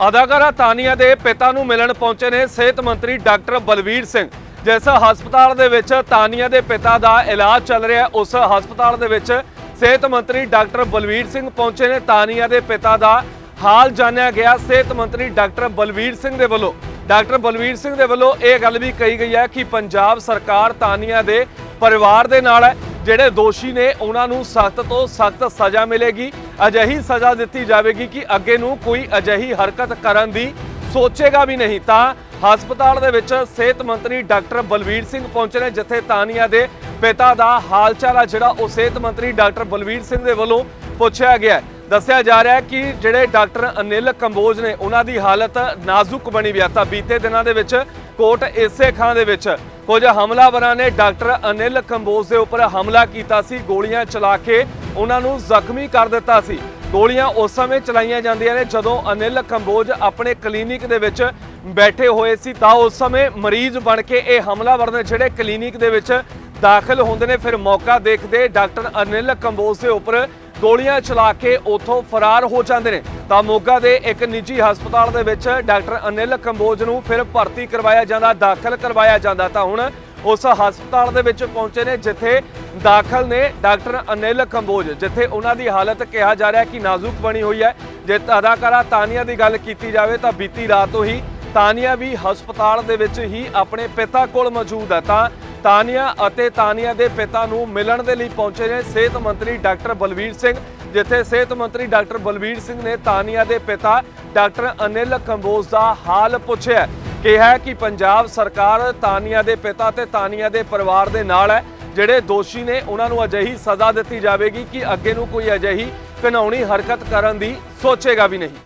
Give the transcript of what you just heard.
ਅਦਾਕਾਰਾ ਤਾਨੀਆ ਦੇ ਪਿਤਾ ਨੂੰ ਮਿਲਣ ਪਹੁੰਚੇ ਨੇ ਸਿਹਤ ਮੰਤਰੀ ਡਾਕਟਰ ਬਲਵੀਰ ਸਿੰਘ। ਜਿਸ ਹਸਪਤਾਲ ਦੇ ਵਿੱਚ ਤਾਨੀਆ ਦੇ ਪਿਤਾ ਦਾ ਇਲਾਜ ਚੱਲ ਰਿਹਾ, ਉਸ ਹਸਪਤਾਲ ਦੇ ਵਿੱਚ ਸਿਹਤ ਮੰਤਰੀ ਡਾਕਟਰ ਬਲਵੀਰ ਸਿੰਘ ਪਹੁੰਚੇ ਨੇ। ਤਾਨੀਆ ਦੇ ਪਿਤਾ ਦਾ ਹਾਲ ਜਾਣਿਆ ਗਿਆ ਸਿਹਤ ਮੰਤਰੀ ਡਾਕਟਰ ਬਲਵੀਰ ਸਿੰਘ ਦੇ ਵੱਲੋਂ। ਡਾਕਟਰ ਬਲਵੀਰ ਸਿੰਘ ਦੇ ਵੱਲੋਂ ਇਹ ਗੱਲ ਵੀ ਕਹੀ ਗਈ ਹੈ ਕਿ ਪੰਜਾਬ ਸਰਕਾਰ ਤਾਨੀਆ ਦੇ ਪਰਿਵਾਰ ਦੇ ਨਾਲ ਹੈ ਜਿਹੜੇ ਦੋਸ਼ੀ ਨੇ, ਉਹਨਾਂ ਨੂੰ ਸਖਤ ਤੋਂ ਸਖਤ ਸਜ਼ਾ ਮਿਲੇਗੀ। ਅਜਿਹੀ ਸਜ਼ਾ ਦਿੱਤੀ ਜਾਵੇਗੀ ਕਿ ਅੱਗੇ ਨੂੰ ਕੋਈ ਅਜਿਹੀ ਹਰਕਤ ਕਰਨ ਦੀ ਸੋਚੇਗਾ ਵੀ ਨਹੀਂ। ਤਾਂ ਹਸਪਤਾਲ ਦੇ ਵਿੱਚ ਸਿਹਤ ਮੰਤਰੀ ਡਾਕਟਰ ਬਲਵੀਰ ਸਿੰਘ ਪਹੁੰਚੇ ਨੇ, ਜਿੱਥੇ ਤਾਨੀਆ ਦੇ ਪਿਤਾ ਦਾ ਹਾਲ ਚਾਲ ਆ, ਜਿਹੜਾ ਉਹ ਸਿਹਤ ਮੰਤਰੀ ਡਾਕਟਰ ਬਲਵੀਰ ਸਿੰਘ ਦੇ ਵੱਲੋਂ ਪੁੱਛਿਆ ਗਿਆ ਦੱਸਿਆ ਜਾ ਰਿਹਾ ਕਿ ਜਿਹੜੇ ਡਾਕਟਰ ਅਨਿਲ ਕੰਬੋਜ ਨੇ, ਉਹਨਾਂ ਦੀ ਹਾਲਤ ਨਾਜ਼ੁਕ ਬਣੀ ਹੋਈ ਆ। ਤਾਂ ਬੀਤੇ ਦਿਨਾਂ ਦੇ ਵਿੱਚ ਕੋਟ ਇਸੇ ਖਾਂ ਦੇ ਵਿੱਚ ਕੁਝ ਹਮਲਾਵਰਾਂ ਨੇ ਡਾਕਟਰ ਅਨਿਲ ਕੰਬੋਜ ਦੇ ਉੱਪਰ ਹਮਲਾ ਕੀਤਾ ਸੀ, ਗੋਲੀਆਂ ਚਲਾ ਕੇ ਉਹਨਾਂ ਨੂੰ ਜ਼ਖਮੀ ਕਰ ਦਿੱਤਾ ਸੀ। ਗੋਲੀਆਂ ਉਸ ਸਮੇਂ ਚਲਾਈਆਂ ਜਾਂਦੀਆਂ ਨੇ ਜਦੋਂ ਅਨਿਲ ਕੰਬੋਜ ਆਪਣੇ ਕਲੀਨਿਕ ਦੇ ਵਿੱਚ ਬੈਠੇ ਹੋਏ ਸੀ, ਤਾਂ ਉਸ ਸਮੇਂ ਮਰੀਜ਼ ਬਣ ਕੇ ਇਹ ਹਮਲਾਵਰ ਨੇ ਜਿਹੜੇ ਕਲੀਨਿਕ ਦੇ ਵਿੱਚ ਦਾਖਲ ਹੁੰਦੇ ਨੇ, ਫਿਰ ਮੌਕਾ ਦੇਖਦੇ ਡਾਕਟਰ ਅਨਿਲ ਕੰਬੋਜ ਦੇ ਉੱਪਰ ਗੋਲੀਆਂ ਚਲਾ ਕੇ ਉਥੋਂ ਫਰਾਰ ਹੋ ਜਾਂਦੇ ਨੇ। ਤਾਂ ਮੋਗਾ ਦੇ ਇੱਕ ਨਿੱਜੀ ਹਸਪਤਾਲ ਦੇ ਵਿੱਚ ਡਾਕਟਰ ਅਨਿਲ ਕੰਬੋਜ ਨੂੰ ਫਿਰ ਭਰਤੀ ਕਰਵਾਇਆ ਜਾਂਦਾ, ਦਾਖਲ ਕਰਵਾਇਆ ਜਾਂਦਾ। ਤਾਂ ਹੁਣ ਉਸ ਹਸਪਤਾਲ ਦੇ ਵਿੱਚ ਪਹੁੰਚੇ ਨੇ, ਜਿੱਥੇ ਦਾਖਲ ਨੇ ਡਾਕਟਰ ਅਨਿਲ ਕੰਬੋਜ, ਜਿੱਥੇ ਉਹਨਾਂ ਦੀ ਹਾਲਤ ਕਿਹਾ ਜਾ ਰਿਹਾ ਕਿ ਨਾਜ਼ੁਕ ਬਣੀ ਹੋਈ ਹੈ। ਜੇ ਅਦਾਕਾਰਾ ਤਾਨੀਆ ਦੀ ਗੱਲ ਕੀਤੀ ਜਾਵੇ ਤਾਂ ਬੀਤੀ ਰਾਤ ਤੋਂ ਹੀ ਤਾਨੀਆ ਵੀ ਹਸਪਤਾਲ ਦੇ ਵਿੱਚ ਹੀ ਆਪਣੇ ਪਿਤਾ ਕੋਲ ਮੌਜੂਦ ਹੈ। ਤਾਂ ਤਾਨੀਆ ਅਤੇ ਤਾਨੀਆ ਦੇ ਪਿਤਾ ਨੂੰ ਮਿਲਣ ਦੇ ਲਈ ਪਹੁੰਚੇ ਨੇ ਸਿਹਤ ਮੰਤਰੀ ਡਾਕਟਰ ਬਲਵੀਰ ਸਿੰਘ, ਜਿੱਥੇ ਸਿਹਤ ਮੰਤਰੀ ਡਾਕਟਰ ਬਲਵੀਰ ਸਿੰਘ ਨੇ ਤਾਨੀਆ ਦੇ ਪਿਤਾ ਡਾਕਟਰ ਅਨਿਲ ਕੰਬੋਜ ਦਾ ਹਾਲ ਪੁੱਛਿਆ। ਕਿਹਾ ਕਿ ਪੰਜਾਬ ਸਰਕਾਰ ਤਾਨੀਆ ਦੇ ਪਿਤਾ ਤੇ ਤਾਨੀਆ ਦੇ ਪਰਿਵਾਰ ਦੇ ਨਾਲ ਹੈ। ਜਿਹੜੇ ਦੋਸ਼ੀ ਨੇ ਉਹਨਾਂ ਨੂੰ ਅਜਿਹੀ ਸਜ਼ਾ ਦਿੱਤੀ ਜਾਵੇਗੀ ਕਿ ਅੱਗੇ ਨੂੰ ਕੋਈ ਅਜਿਹੀ ਘਿਨਾਉਣੀ ਹਰਕਤ ਕਰਨ ਦੀ ਸੋਚੇਗਾ ਵੀ ਨਹੀਂ।